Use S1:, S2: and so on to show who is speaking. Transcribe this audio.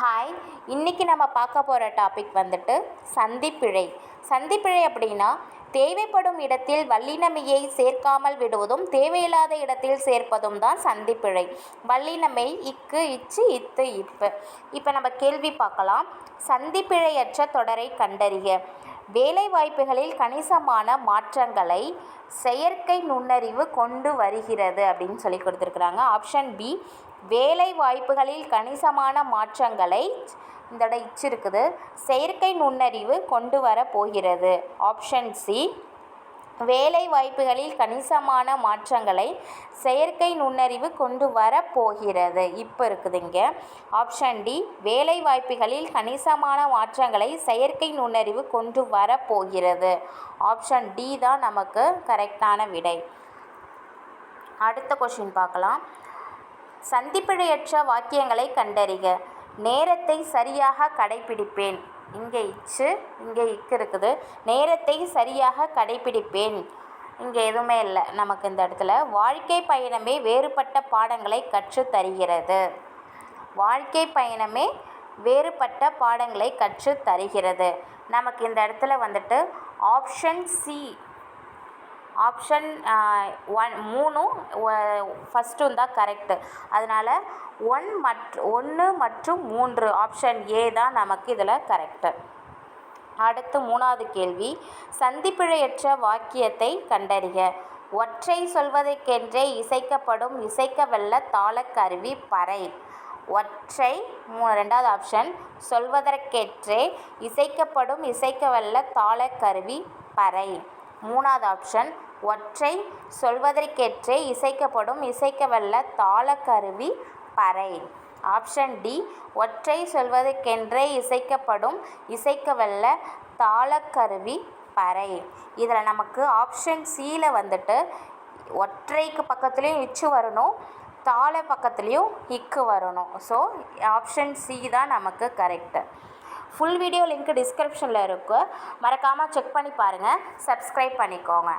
S1: Hi இன்றைக்கி நம்ம பார்க்க போகிற டாபிக் வந்துட்டு சந்திப்பிழை. சந்திப்பிழை அப்படின்னா தேவைப்படும் இடத்தில் வல்லினமையை சேர்க்காமல் விடுவதும் தேவையில்லாத இடத்தில் சேர்ப்பதும் தான் சந்திப்பிழை. வல்லினமை இக்கு இச்சு இத்து இப்பு. இப்போ நம்ம கேள்வி பார்க்கலாம். சந்திப்பிழையற்ற தொடரை கண்டறிய வேலைவாய்ப்புகளில் கணிசமான மாற்றங்களை செயற்கை நுண்ணறிவு கொண்டு வருகிறது அப்படின்னு சொல்லி கொடுத்துருக்குறாங்க. ஆப்ஷன் பி வேலை வாய்ப்புகளில் கணிசமான மாற்றங்களை இந்த இடம் இச்சு இருக்குது செயற்கை நுண்ணறிவு கொண்டு வர போகிறது. ஆப்ஷன் சி வேலை வாய்ப்புகளில் கணிசமான மாற்றங்களை செயற்கை நுண்ணறிவு கொண்டு வரப்போகிறது இப்போ இருக்குதுங்க. ஆப்ஷன் டி வேலை வாய்ப்புகளில் கணிசமான மாற்றங்களை செயற்கை நுண்ணறிவு கொண்டு வரப்போகிறது ஆப்ஷன் டி தான் நமக்கு கரெக்டான விடை. அடுத்த கொஷின் பார்க்கலாம். சந்திப்பிழையற்ற வாக்கியங்களை கண்டறிக. நேரத்தை சரியாக கடைபிடிப்பேன். இங்கே இச்சு இங்கே இக்கு இருக்குது நேரத்தை சரியாக கடைபிடிப்பேன். இங்கே எதுவுமே இல்லை. நமக்கு இந்த இடத்துல வாழ்க்கை பயணமே வேறுபட்ட பாடங்களை கற்று தருகிறது வாழ்க்கை பயணமே வேறுபட்ட பாடங்களை கற்றுத் தருகிறது நமக்கு இந்த இடத்துல வந்துட்டு ஆப்ஷன் சி ஆப்ஷன் ஒன் மூணும் ஃபஸ்ட்டும் தான் கரெக்டு அதனால் ஒன் மற்ற ஒன்று மற்றும் மூன்று ஆப்ஷன் ஏ தான் நமக்கு இதில் கரெக்டு அடுத்து மூணாவது கேள்வி. சந்திப்பிழையற்ற வாக்கியத்தை கண்டறிக. ஒற்றை சொல்வதற்கென்றே இசைக்கப்படும் இசைக்கவல்ல தாளக்கருவி பறை. ஒற்றை மூ ரெண்டாவது ஆப்ஷன் சொல்வதற்கேற்றே இசைக்கப்படும் இசைக்கவல்ல தாளக்கருவி பறை. மூணாவது ஆப்ஷன் ஒற்றை சொல்வதற்கேற்றே இசைக்கப்படும் இசைக்கவல்ல தாளக்கருவி பறை. ஆப்ஷன் டி ஒற்றை சொல்வதற்கென்றே இசைக்கப்படும் இசைக்கவல்ல தாளக்கருவி பறை. இதில் நமக்கு ஆப்ஷன் சியில் வந்துட்டு ஒற்றைக்கு பக்கத்துலேயும் இச்சு வரணும் தாள பக்கத்துலேயும் இக்கு வரணும். ஸோ ஆப்ஷன் சி தான் நமக்கு கரெக்டு ஃபுல் வீடியோ லிங்க் டிஸ்கிரிப்ஷனில் இருக்குது மறக்காமல் செக் பண்ணி பாருங்கள் சப்ஸ்கிரைப் பண்ணிக்கோங்க.